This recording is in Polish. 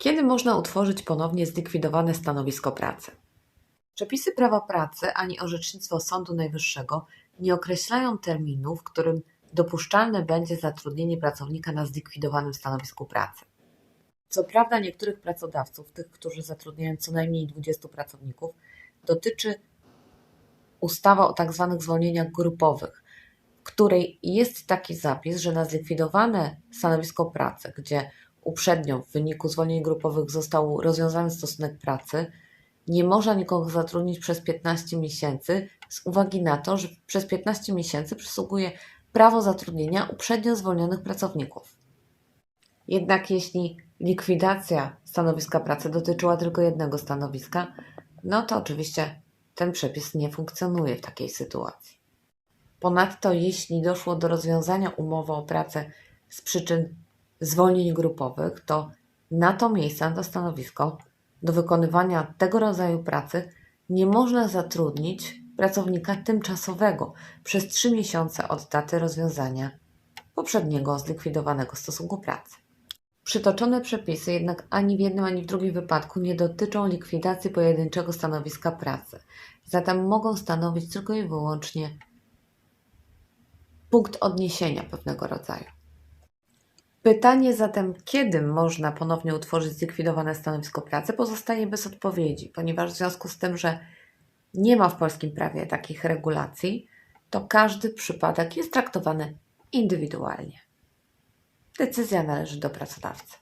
Kiedy można utworzyć ponownie zlikwidowane stanowisko pracy? Przepisy prawa pracy ani orzecznictwo Sądu Najwyższego nie określają terminu, w którym dopuszczalne będzie zatrudnienie pracownika na zlikwidowanym stanowisku pracy. Co prawda, niektórych pracodawców, tych, którzy zatrudniają co najmniej 20 pracowników, dotyczy ustawa o tak zwanych zwolnieniach grupowych, w której jest taki zapis, że na zlikwidowane stanowisko pracy, gdzie uprzednio w wyniku zwolnień grupowych został rozwiązany stosunek pracy, nie można nikogo zatrudnić przez 15 miesięcy z uwagi na to, że przez 15 miesięcy przysługuje prawo zatrudnienia uprzednio zwolnionych pracowników. Jednak jeśli likwidacja stanowiska pracy dotyczyła tylko jednego stanowiska, no to oczywiście ten przepis nie funkcjonuje w takiej sytuacji. Ponadto, jeśli doszło do rozwiązania umowy o pracę z przyczyn zwolnień grupowych, to na to miejsce, na to stanowisko, do wykonywania tego rodzaju pracy nie można zatrudnić pracownika tymczasowego przez 3 miesiące od daty rozwiązania poprzedniego zlikwidowanego stosunku pracy. Przytoczone przepisy jednak ani w jednym, ani w drugim wypadku nie dotyczą likwidacji pojedynczego stanowiska pracy, zatem mogą stanowić tylko i wyłącznie punkt odniesienia pewnego rodzaju. Pytanie zatem, kiedy można ponownie utworzyć zlikwidowane stanowisko pracy, pozostaje bez odpowiedzi, ponieważ w związku z tym, że nie ma w polskim prawie takich regulacji, to każdy przypadek jest traktowany indywidualnie. Decyzja należy do pracodawcy.